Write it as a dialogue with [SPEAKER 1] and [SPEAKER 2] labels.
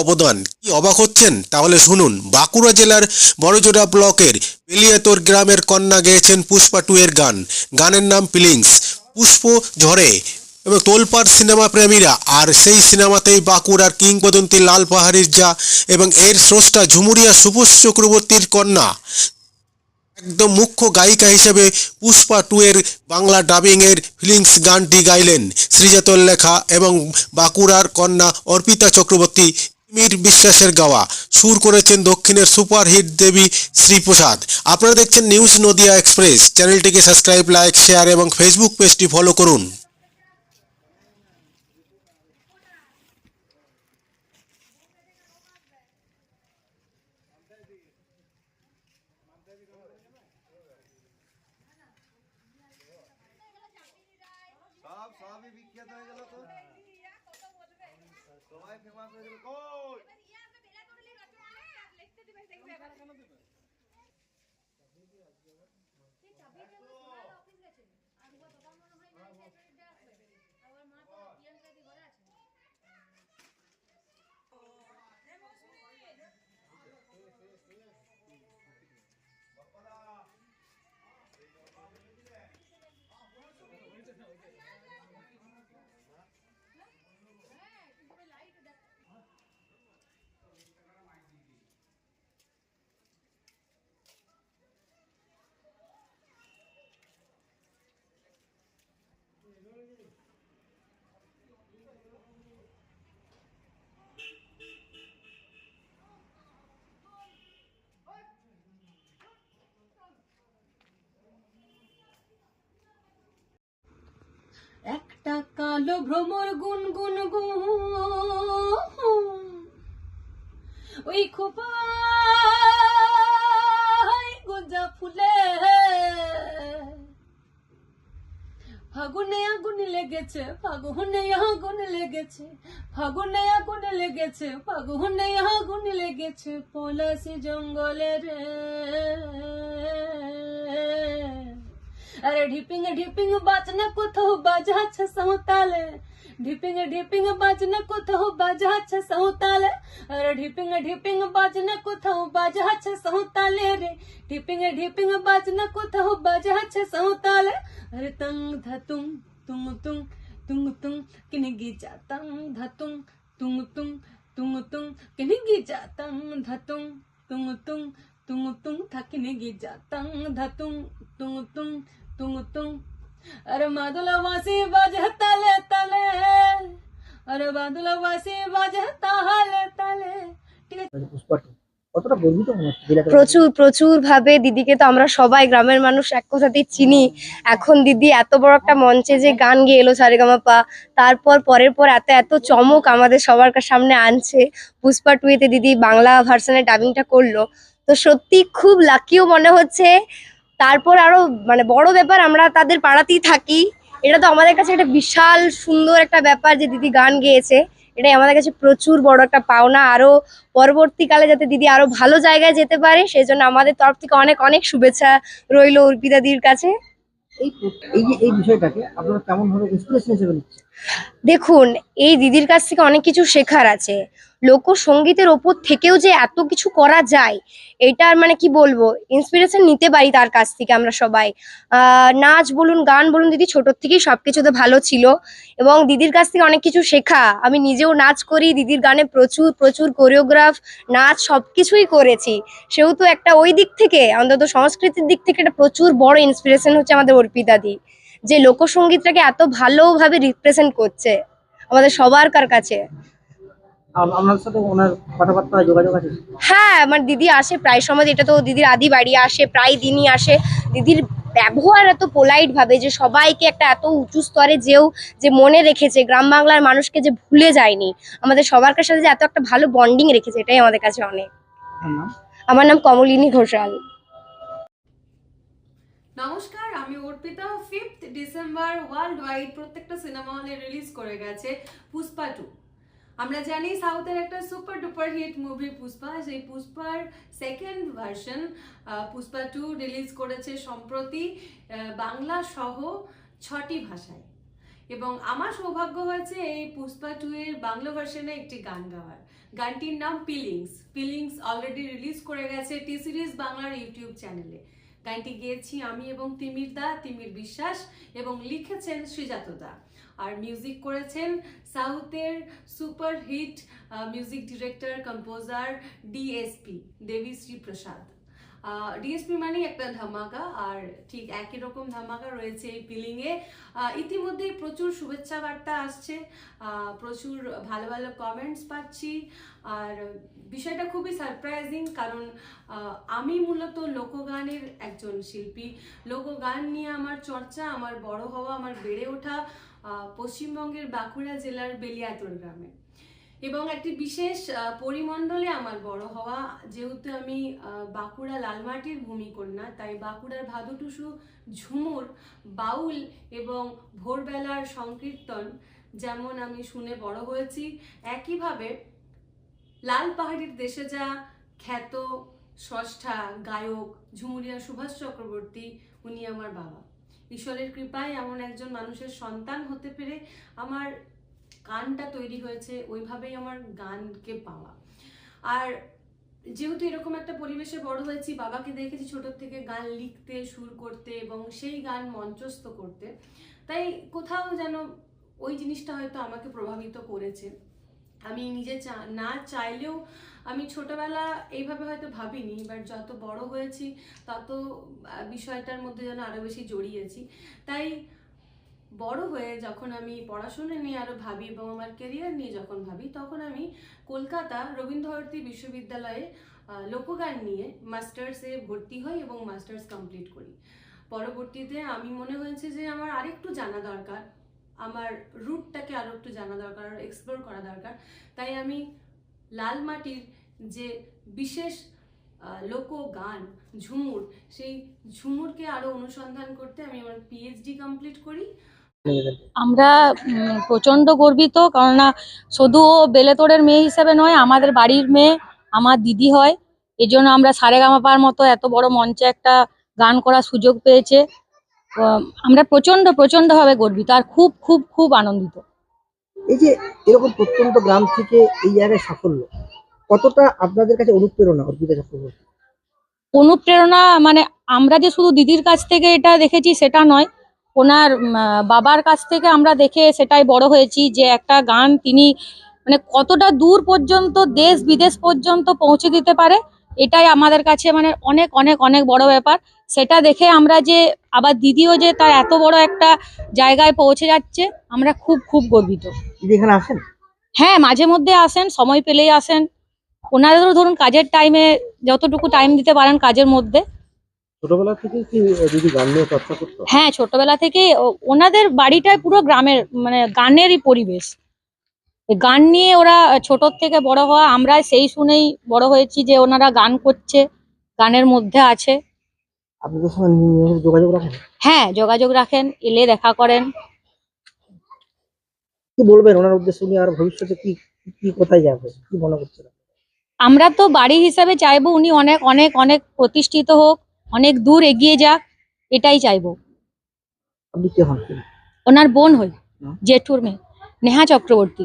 [SPEAKER 1] অবদান। কি অবাক হচ্ছেন? তাহলে শুনুন, বাঁকুড়া জেলার বড়জোড়া ব্লকের বেলিয়াতোর গ্রামের কন্যা গেয়েছেন পুষ্পা টু এর গান। গানের নাম ফিলিংস। পুষ্প ঝরে এবং তোলপাড় সিনেমা প্রেমীরা, আর সেই সিনেমাতেই বাঁকুড়ার কিংবদন্তি লাল পাহাড়ির যা এবং এর স্রষ্টা ঝুমুরিয়া সুপুষ চক্রবর্তীর কন্যা। একদম মুখ্য গায়িকা হিসেবে পুষ্পা টু এর বাংলা ডাবিংয়ের ফিলিংস গানটি গাইলেন। শ্রীজাতর লেখা এবং বাঁকুড়ার কন্যা অর্পিতা চক্রবর্তী মির বিশ্বাসের গাওয়া। সুর করেছেন দক্ষিণের সুপারহিট দেবী শ্রীপ্রসাদ। আপনারা দেখছেন নিউজ নদিয়া এক্সপ্রেস। চ্যানেলটিকে সাবস্ক্রাইব, লাইক, শেয়ার এবং ফেসবুক পেজটি ফলো করুন।
[SPEAKER 2] সব, সবই বিখ্যাত হয়ে গেল তো? সবাই ফেমাস হয়ে গেল কই?
[SPEAKER 3] একটা কালো ভ্রমর গুন গুন গুন ওই খোপায় গোজা ফুলে। ফাগুনে আগুন লেগেছে, ফাগুনে আগুন লেগেছে, ফাগুনে আগুন লেগেছে, ফাগুনে আগুন লেগেছে, পলাশি জঙ্গলের। রে अरे ढिपिंग ढिपिंग बाजना को तो बाजा छ सहुताल ढिपिंग ढिपिंग बाजना को तो बाजा छ सहुताल अरे ढिपिंग ढिपिंग बाजना को तो बाजा छ सहुताल रे। ढिपिंग ढिपिंग बाजना को तो बाजा छ सहुताल अरे तंग धतुम तुम तुम तुम तुम किनगी जातम धतुम तुम तुम तुम तुम किनगी जातम धतुम तुम तुम तुम तुम थकने गी जातंग धतुम तुम तुम ताले ताले अरे बादुला वासी बाजे ताले ताले ঠিক আছে
[SPEAKER 4] পুষ্পা টু কতটা গর্বিত মনে হচ্ছে জেলাতে
[SPEAKER 5] প্রচুর প্রচুর ভাবে দিদিকে তো আমরা সবাই গ্রামের মানুষ এক কথাতেই চিনি এখন দিদি এত বড় একটা মঞ্চে যে গান গেয়ে এলো সারেগামাপা তারপর পরের পর এত এত চমক আমাদের সবার কা- সামনে আনছে পুষ্পা টুয়েতে দিদি বাংলা ভার্সনে ডাবিংটা করলো তো সত্যি খুব লাকিও মনে হচ্ছে তারপর আরও মানে বড় ব্যাপার আমরা তাদের পাড়াতেই থাকি। এটা তো আমাদের কাছে একটা বিশাল সুন্দর একটা ব্যাপার যে দিদি গান গেয়েছে। এটাই আমাদের কাছে প্রচুর বড় একটা পাওনা। আরও পরবর্তীকালে যাতে দিদি আরও ভালো জায়গায় যেতে পারে সেই জন্য আমাদের তরফ থেকে অনেক অনেক শুভেচ্ছা রইল অর্পিতাদির কাছে। দেখুন এই দিদির কাছ থেকে অনেক কিছু শেখার আছে। লোকসঙ্গীতের ওপর থেকেও যে এত কিছু করা যায় এটার মানে কি বলব? ইন্সপিরেশন নিতে পারি তার কাছ থেকে আমরা সবাই। নাচ বলুন, গান বলুন, দিদি ছোটোর থেকেই সবকিছুতে ভালো ছিল এবং দিদির কাছ থেকে অনেক কিছু শেখা। আমি নিজেও নাচ করি, দিদির গানে প্রচুর প্রচুর কোরিওগ্রাফ নাচ সব কিছুই করেছি। সেহেতু একটা ওই দিক থেকে, অন্তত সংস্কৃতির দিক থেকে একটা প্রচুর বড় ইন্সপিরেশন হচ্ছে আমাদের অর্পিতাদি যে লোকসঙ্গীতটাকে এত ভালোভাবে রিপ্রেজেন্ট করছে আমাদের সবার কার কাছে।
[SPEAKER 4] আপনার সাথে ওনার কথাবার্তা যোগাযোগ আছে?
[SPEAKER 5] হ্যাঁ আমার দিদি আসে প্রায় সময় এটা তো দিদির আদি বাড়ি আসে প্রায় দিনই আসে। দিদির ব্যবহার এত পোলাইট ভাবে যে সবাইকে একটা এত উঁচু স্তরে যেও যে মনে রেখেছে গ্রাম বাংলার মানুষকে যে ভুলে যায়নি। আমাদের সবার কাছে যে এত একটা ভালো বন্ডিং রেখেছে এটাই আমাদের কাছে অনেক।
[SPEAKER 4] নাম?
[SPEAKER 5] আমার নাম কমলিনী ঘোষাল।
[SPEAKER 3] নমস্কার আমি Arpita fifth December world wide প্রত্যেকটা সিনেমা হলে রিলিজ করে গেছে পুষ্পা টু আমরা জানি সাউথের একটা super duper hit movie Pushpa, সেই পুষ্পার second version Pushpa two release করেছে সম্প্রতি বাংলা সহ ছটি ভাষায়। এবং আমার সৌভাগ্য হয়েছে এই পুষ্পা টু এর বাংলা ভার্সনে একটি গান গাওয়ার। গানটির নাম পিলিংস পিলিংস অলরেডি রিলিজ করে গেছে টি সিরিজ বাংলার ইউটিউব চ্যানেলে গানটি গেয়েছি আমি এবং তিমির দা, তিমির বিশ্বাস এবং লিখেছেন শ্রীজাত দা। আর মিউজিক করেছেন সাউথের super hit music director composer DSP Devi Prasad DSP মানেই একটা ধামাকা, আর ঠিক একই রকম ধামাকা রয়েছে এই পিলিংয়ে ইতিমধ্যেই প্রচুর শুভেচ্ছা বার্তা আসছে প্রচুর ভালো ভালো কমেন্টস পাচ্ছি, আর বিষয়টা খুবই সারপ্রাইজিং কারণ আমি মূলত লোকগানের একজন শিল্পী। লোকগান নিয়ে আমার চর্চা, আমার বড় হওয়া, আমার বেড়ে ওঠা পশ্চিমবঙ্গের বাঁকুড়া জেলার বেলিয়াতোর গ্রামে। এবং একটি বিশেষ পরিমণ্ডলে আমার বড় হওয়া, যেহেতু আমি বাঁকুড়া লালমাটির ভূমিকন্যা, তাই বাঁকুড়ার ভাদুটুসু ঝুমুর বাউল এবং ভোরবেলার সংকীর্তন যেমন আমি শুনে বড় হয়েছি, একইভাবে লাল পাহাড়ির দেশে যা খ্যাত ষষ্ঠা গায়ক ঝুমুরিয়া সুভাষ চক্রবর্তী, উনি আমার বাবা। ঈশ্বরের কৃপায় এমন একজন মানুষের সন্তান হতে পেরে আমার গানটা তৈরি হয়েছে, ওইভাবেই আমার গানকে পাওয়া। আর যেহেতু এরকম একটা পরিবেশে বড় হয়েছি, বাবাকে দেখেছি ছোটোর থেকে গান লিখতে সুর করতে এবং সেই গান মঞ্চস্থ করতে, তাই কোথাও যেন ওই জিনিসটা হয়তো আমাকে প্রভাবিত করেছে। আমি নিজে না চাইলেও আমি ছোটবেলা এইভাবে হয়তো ভাবিনি বাট যত বড় হয়েছি, তত বিষয়টার মধ্যে যেন আরও বেশি জড়িয়েছি। তাই বড় হয়ে যখন আমি পড়াশোনা নিয়ে আরও ভাবি এবং আমার কেরিয়ার নিয়ে যখন ভাবি, তখন আমি কলকাতা রবীন্দ্রভারতী বিশ্ববিদ্যালয়ে লোকগান নিয়ে মাস্টার্সে ভর্তি হই এবং মাস্টার্স কমপ্লিট করি। পরবর্তীতে আমি মনে হয়েছে যে আমার আরেকটু জানা দরকার, আমার রুটটাকে আরও একটু জানা দরকার, আর এক্সপ্লোর করা দরকার। তাই আমি লাল মাটির যে বিশেষ লোকগান, ঝুমুর, সেই ঝুমুরকে আরও অনুসন্ধান করতে আমি আমার পিএইচডি কমপ্লিট করি।
[SPEAKER 6] আমরা প্রচণ্ড গর্বিত কেননা শুধু ও বেলেতোড়ের মেয়ে হিসেবে নয় আমাদের বাড়ির মেয়ে আমার দিদি হয়। এই জন্য আমরা সারেগামাপার মতো এত বড় মঞ্চে একটা গান করার সুযোগ পেয়েছে। আমরা প্রচণ্ড প্রচণ্ড ভাবে গর্বিত আর খুব খুব খুব আনন্দিত।
[SPEAKER 4] এই যে এরকম প্রত্যন্ত গ্রাম থেকে এই জায়গায় সাফল্য কতটা আপনাদের কাছে অনুপ্রেরণা অর্পিতা চক্রবর্তী
[SPEAKER 6] অনুপ্রেরণা মানে আমরা যে শুধু দিদির কাছ থেকে এটা দেখেছি সেটা নয় ওনার বাবার কাছ থেকে আমরা দেখে সেটাই বড় হয়েছি যে একটা গান তিনি মানে কতটা দূর পর্যন্ত দেশ বিদেশ পর্যন্ত পৌঁছে দিতে পারে এটাই আমাদের কাছে মানে অনেক অনেক অনেক বড় ব্যাপার। সেটা দেখে আমরা যে আবার দিদিও যে তার এত বড় একটা জায়গায় পৌঁছে যাচ্ছে আমরা খুব খুব গর্বিত।
[SPEAKER 4] এখানে আসেন?
[SPEAKER 6] হ্যাঁ মাঝে মধ্যে আসেন সময় পেলেই আসেন। ওনাদেরও ধরুন কাজের টাইমে যতটুকু টাইম দিতে পারেন কাজের মধ্যে।
[SPEAKER 4] ছোটবেলা থেকে কি দিদি গান নিয়ে চর্চা করতো?
[SPEAKER 6] হ্যাঁ ছোটবেলা থেকে ওনাদের বাড়িটাই পুরো গ্রামের মানে গানেরই পরিবেশ। গান নিয়ে ওরা ছোট থেকে বড় হওয়া আমরা সেই শুনেই বড় হয়েছি যে ওনারা গান করছে গানের মধ্যে আছে।
[SPEAKER 4] আপনাদের সঙ্গে যোগাযোগ রাখেন?
[SPEAKER 6] হ্যাঁ যোগাযোগ রাখেন এলে দেখা করেন।
[SPEAKER 4] কি বলবেন ওনার উদ্দেশ্য উনি আর ভবিষ্যতে কি কি কোথায় যাবে? কি মনে করছেন?
[SPEAKER 6] আমরা তো বাড়ি হিসাবে চাইব উনি অনেক অনেক অনেক প্রতিষ্ঠিত হোক অনেক দূর এগিয়ে যাক এটাই চাইব। ওনার বোন হই জেঠুর মেয়ে নেহা চক্রবর্তী।